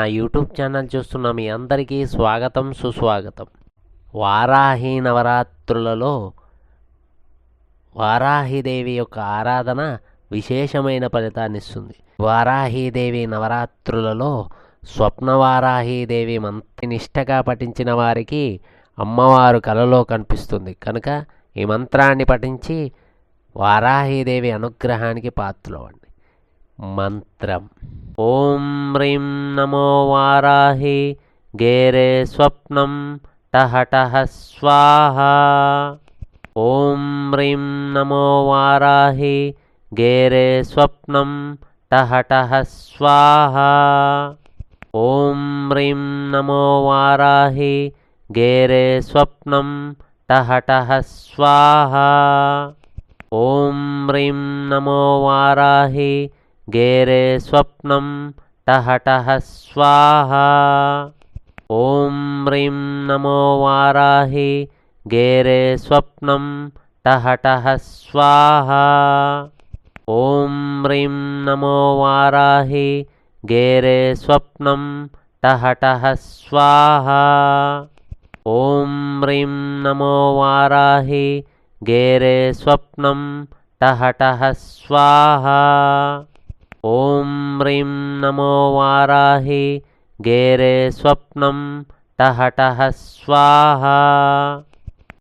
నా YouTube channel చూస్తున్న మీ అందరికీ స్వాగతం సుస్వాగతం. వారాహి నవరాత్రులలో వారాహిదేవి యొక్క ఆరాధన విశేషమైన ఫలితాన్నిస్తుంది వారాహిదేవి నవరాత్రులలో స్వప్న స్వప్నవారాహిదేవి మంత్రి నిష్టగా పఠించిన వారికి అమ్మవారు కలలో కనిపిస్తుంది. కనుక ఈ మంత్రాన్ని పఠించి వారాహిదేవి అనుగ్రహానికి పాత్రలవ్వండి మంత్రం. ॐ ह्रीं नमो वाराहि गेरे स्वप्नं ठहठः स्वाहा। ॐ ह्रीं नमो वाराहि गेरे स्वप्नं ठहठः स्वाहा। ॐ ह्रीं नमो वाराहि गेरे स्वप्नं ठहठः स्वाहा। ॐ ह्रीं नमो वाराहि गेरे स्वप्नं टहटः स्वाहा। ॐ ह्रीं नमो वाराहि गेरे स्वप्नं टहटः स्वाहा। ॐ ह्रीं नमो वाराहि गेरे स्वप्नं टहटः स्वाहा। ॐ ह्रीं नमो वाराहि गेरे स्वप्नं टहटः स्वाहा। ॐ ह्रीं नमो म्रीं गेरे स्वप्नं टहटः स्वाहा।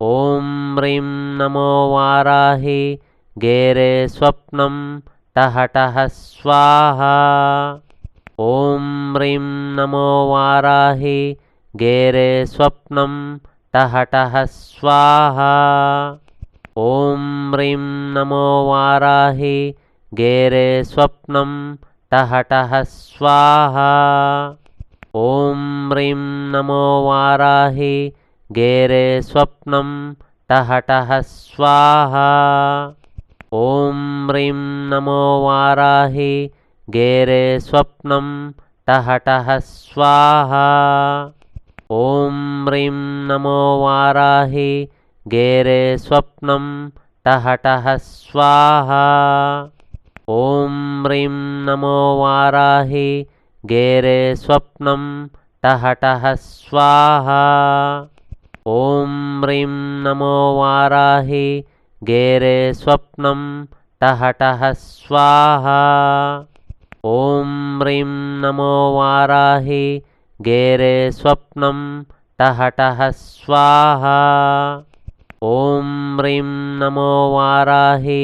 ॐ ह्रीं नमो वाराहि गेरे स्वप्नं टहटः स्वाहा। ॐ ह्रीं नमो वाहि गेरे स्वप्नं टहटः स्वाहा। ॐ ह्रीं नमो वााहि गेरे स्वप्नं टहटः स्वाहा। ॐ ह्रीं नमो वाराहि गेरे स्वप्नं टहटः स्वाहा। ॐ ह्रीं नमो वाराहि गेरे स्वप्नं टहटः स्वाहा। ॐ ह्रीं नमो वाराहि गेरे स्वप्नं टहटः स्वाहा। ॐ ह्रीं नमो वाराहि गेरे स्वप्नं ठहठः स्वाहा। ॐ ह्रीं नमो वाराहि गेरे स्वप्नं ठहठः स्वाहा। ॐ ह्रीं नमो वाराहि गेरे स्वप्नं ठहठः स्वाहा। ॐ ह्रीं नमो वाराहि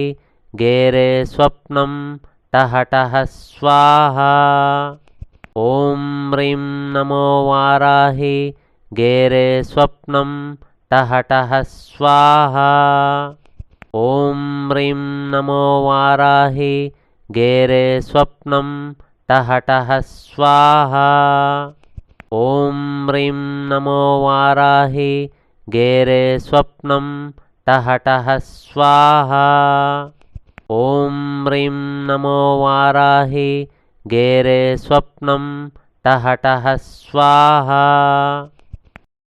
गेरे स्वप्नं टहटः स्वाहा। ॐ ह्रीं नमो वाराहि गेरे स्वप्नं टहटः स्वाहा। ॐ ह्रीं नमो वाराहि गेरे स्वप्नं टहटः स्वाहा। ॐ ह्रीं नमो वाराहि गेरे स्वप्नं टहटः स्वाहा। ॐ ह्रीं नमो वाराहि गेरे स्वप्नं टहटः स्वाहा।